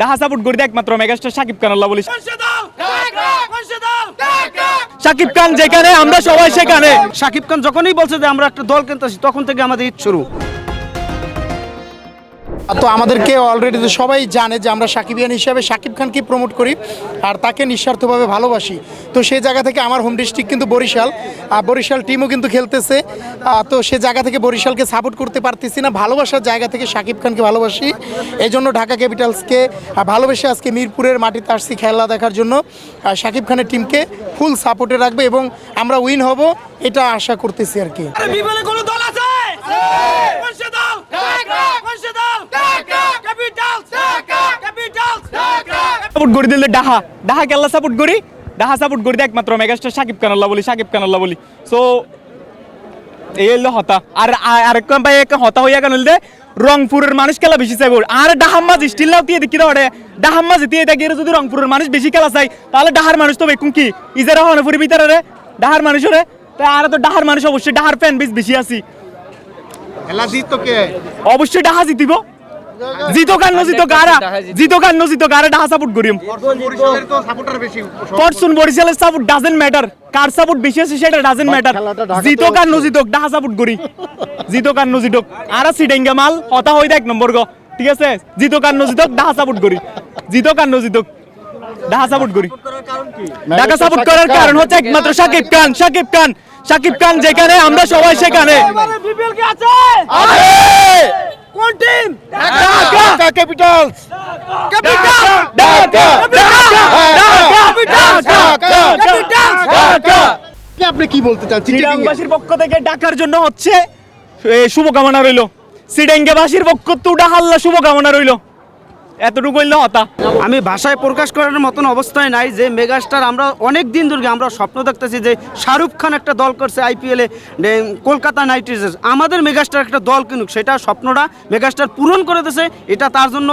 ডাহা সাপোর্ট করি একমাত্র মেগাস্টার সাকিব খান, আল্লাহ বলি সাকিব খান যেখানে, আমরা সবাই সেখানে। শাকিব খান যখনই বলছে যে আমরা একটা দল কিনতেছি, তখন থেকে আমাদের ঈদ শুরু। তো আমাদেরকে অলরেডি তো সবাই জানে যে আমরা সাকিবিয়ান হিসাবে সাকিব খানকে প্রমোট করি আর তাকে নিঃস্বার্থভাবে ভালোবাসি। তো সেই জায়গা থেকে আমার হোম ডিস্ট্রিক্ট কিন্তু বরিশাল। আর বরিশাল টিমও কিন্তু খেলতেছে। তো সে জায়গা থেকে বরিশালকে সাপোর্ট করতে পারতেছি না। ভালোবাসার জায়গা থেকে সাকিব খানকে ভালোবাসি। এই জন্য ঢাকা ক্যাপিটালসকে ভালোবেসে আজকে মিরপুরের মাটিতে আসছি খেলা দেখার জন্য। সাকিব খানের টিমকে ফুল সাপোর্টে রাখবে এবং আমরা উইন হব, এটা আশা করতেছি আর কি বিপলে কোন দল আছে কোনসে দল কোনসে দল ক্যাপিটাল ক্যাপিটাল সাপোর্ট করে দিলে ডাহা। ডাহা কেল্লা সাপোর্ট করি? ডাহা সাপোর্ট করি একমাত্র মেগাস্টার সাকিব খান আল্লাহ বলি সাকিব খান আল্লাহ বলি। সো এই হলো হতা। আর আর- আরেক ভাই এক হতা হইয়া কেন হইলে রংপুরের মানুষ খেলা বেশি চাইব। আর ডাহাম্মাজ স্টিল নাও দিয়ে দেখি ওরে ডাহাম্মাজ দিয়ে দেখি যদি রংপুরের মানুষ বেশি খেলা চাই তাহলে ডাহার মানুষ তো বেকুম কি? ইজারা হনপুরের ভিতরে রে? ডাহার মানুষরে তা আর তো ডাহার মানুষ অবশ্যই ডাহার ফ্যান বেশ বেশি আছি। অবশ্যই ডাহা জিতিব। জিতো জিতো ডাহা সাপোর্ট করিম। পরশুন বরিশালের সাপোর্ট ডাজেন্ট ম্যাটার কার সাপোর্ট বেশি আছে সেটা ডাজেন্ট ম্যাটার জিতো কান জিতো ডাহা সাপোর্ট করি। জিতো আর সিডেঙ্গা মাল হতা হই এক নম্বর গো। ঠিক আছে? জিতো কান জিতো ডাহা সাপোর্ট করি। জিতো কান জিতো ডাহা সাপোর্ট করি। ঢাকা সাপোর্ট করার কারণ হচ্ছে একমাত্র সাকিব খান সাকিব খান। সাকিব খান যেখানে আমরা সবাই সেখানে। বিপিএল কি আছে? কোন team Dhaka Capitals Capital Dhaka আপনি কি বলতে চান চিটাংবাসীর পক্ষ থেকে ডাকার জন্য হচ্ছে এ, শুভকামনা রইল সিডেঙ্গেবাসীর পক্ষ তুডা ডাহাল্লা শুভকামনা রইল এতটুকু হইলে হতা। আমি ভাষায় প্রকাশ করার মতন অবস্থায় নাই যে মেগাস্টার আমরা অনেক দিন ধরে আমরা স্বপ্ন দেখতেছি যে শাহরুখ খান একটা দল করছে আইপিএলে কলকাতা নাইট রাইডার্স আমাদের মেগাস্টার একটা দল কিনুক, সেটা স্বপ্নটা মেগাস্টার পূরণ করে দিয়েছে, এটা তার জন্য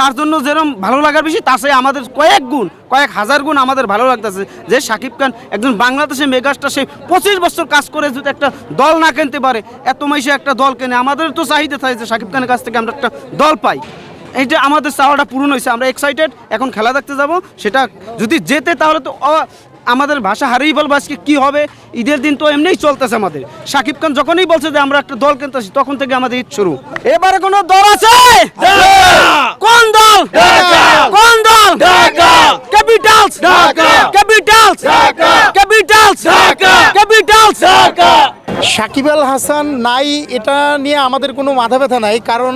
তার জন্য যেরকম ভালো লাগার বেশি, তার সাথে আমাদের কয়েক গুণ, কয়েক হাজার গুণ আমাদের ভালো লাগতেছে যে শাকিব খান একজন বাংলাদেশে মেগাস্টার, সে পঁচিশ বছর কাজ করে যদি একটা দল না কিনতে পারে, এত মাইসে একটা দল কেনে। আমাদের তো চাহিদা থাকে যে শাকিব খানের কাছ থেকে আমরা একটা দল পাই। এইটা আমাদের চাওয়াটা পূরণ হয়েছে, আমরা এক্সাইটেড এখন খেলা দেখতে যাব, সেটা যদি যেতে তাহলে তো আমাদের ভাষা হারিয়ে বলব আজকে, কী হবে? ঈদের দিন তো এমনিই চলতেছে আমাদের। সাকিব খান যখনই বলছে যে আমরা একটা দল কিনতেছি তখন থেকে আমাদের ঈদ শুরু। এবারে কোনো দল আছে কোন দল কোন দল Capitals Capitals Capitals Capitals Shakib Al Hasan নাই এটা নিয়ে আমাদের কোনো মাথা ব্যথা নাই কারণ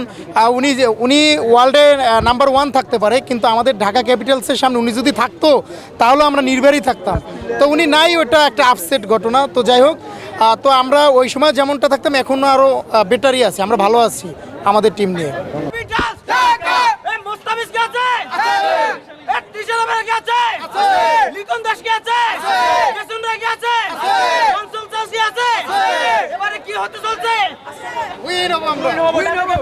উনি যে উনি ওয়ার্ল্ডে নাম্বার ওয়ান থাকতে পারে কিন্তু আমাদের ঢাকা ক্যাপিটালসের সামনে উনি যদি থাকতো তাহলে আমরা নির্ভরই থাকতাম। তো উনি নাই ওটা একটা আপসেট ঘটনা। তো যাই হোক তো আমরা ওই সময় যেমনটা থাকতাম এখনও আরও বেটারই আছি। আমরা ভালো আছি আমাদের টিম নিয়ে। লিটন দাস কি আছে। কনসুল চাষ কি আছে